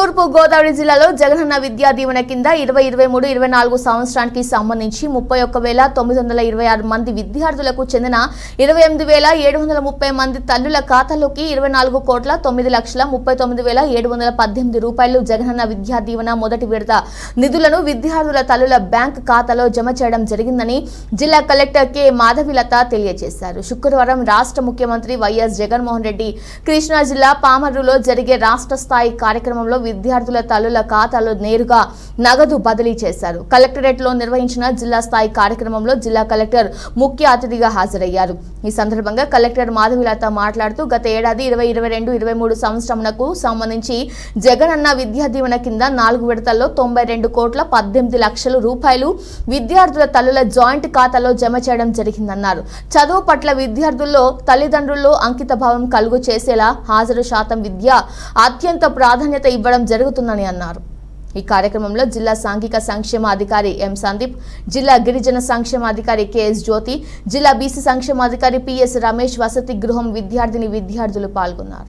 తూర్పు గోదావరి జిల్లాలో జగనన్న విద్యా దీవెన కింద ఇరవై ఇరవై మూడు ఇరవై నాలుగు సంవత్సరానికి సంబంధించి ముప్పై ఒక్క వేల తొమ్మిది వందల ఇరవై ఆరు మంది విద్యార్థులకు చెందిన ఇరవై ఎనిమిది వేల ఏడు వందల ముప్పై మంది తల్లుల ఖాతాలోకి ఇరవై నాలుగు కోట్ల తొమ్మిది లక్షల ముప్పై తొమ్మిది వేల ఏడు వందల పద్దెనిమిది రూపాయలు జగనన్న విద్యా దీవెన మొదటి విడత. నిధులను విద్యార్థుల తల్లుల బ్యాంక్ ఖాతాలో జమ చేయడం జరిగిందని జిల్లా కలెక్టర్ కె. మాధవిలత తెలియజేశారు. శుక్రవారం రాష్ట్ర ముఖ్యమంత్రి వైఎస్ జగన్మోహన్ రెడ్డి కృష్ణా జిల్లా పామరులో జరిగే రాష్ట్ర స్థాయి కార్యక్రమంలో విద్యార్థుల తల్లుల ఖాతాలో నేరుగా నగదు బదిలీ చేశారు. కలెక్టరేట్లో నిర్వహించిన జిల్లా స్థాయి కార్యక్రమంలో జిల్లా కలెక్టర్ ముఖ్య అతిథిగా హాజరయ్యారు. ఈ సందర్భంగా కలెక్టర్ మాధవిలత మాట్లాడుతూ గత ఏడాది ఇరవై ఇరవై రెండు ఇరవై మూడు సంవత్సరంకు సంబంధించి జగనన్న విద్యా దీవెన కింద నాలుగు విడతల్లో తొంభై రెండు కోట్ల పద్దెనిమిది లక్షల రూపాయలు విద్యార్థుల తల్లుల జాయింట్ ఖాతాలో జమ చేయడం జరిగిందన్నారు. చదువు పట్ల విద్యార్థుల్లో తల్లిదండ్రుల్లో అంకిత భావం కలుగు చేసేలా హాజరు శాతం విద్య అత్యంత ప్రాధాన్యత ఇవ్వడం జరుగుతుందని అన్నారు. ఈ కార్యక్రమంలో జిల్లా సాంఘిక సంక్షేమ అధికారి ఎం సందీప్ జిల్లా గిరిజన సంక్షేమ అధికారి కెఎస్ జ్యోతి జిల్లా బీసీ సంక్షేమ అధికారి పిఎస్ రమేష్ వసతి గృహం విద్యార్థిని విద్యార్థులు పాల్గొన్నారు.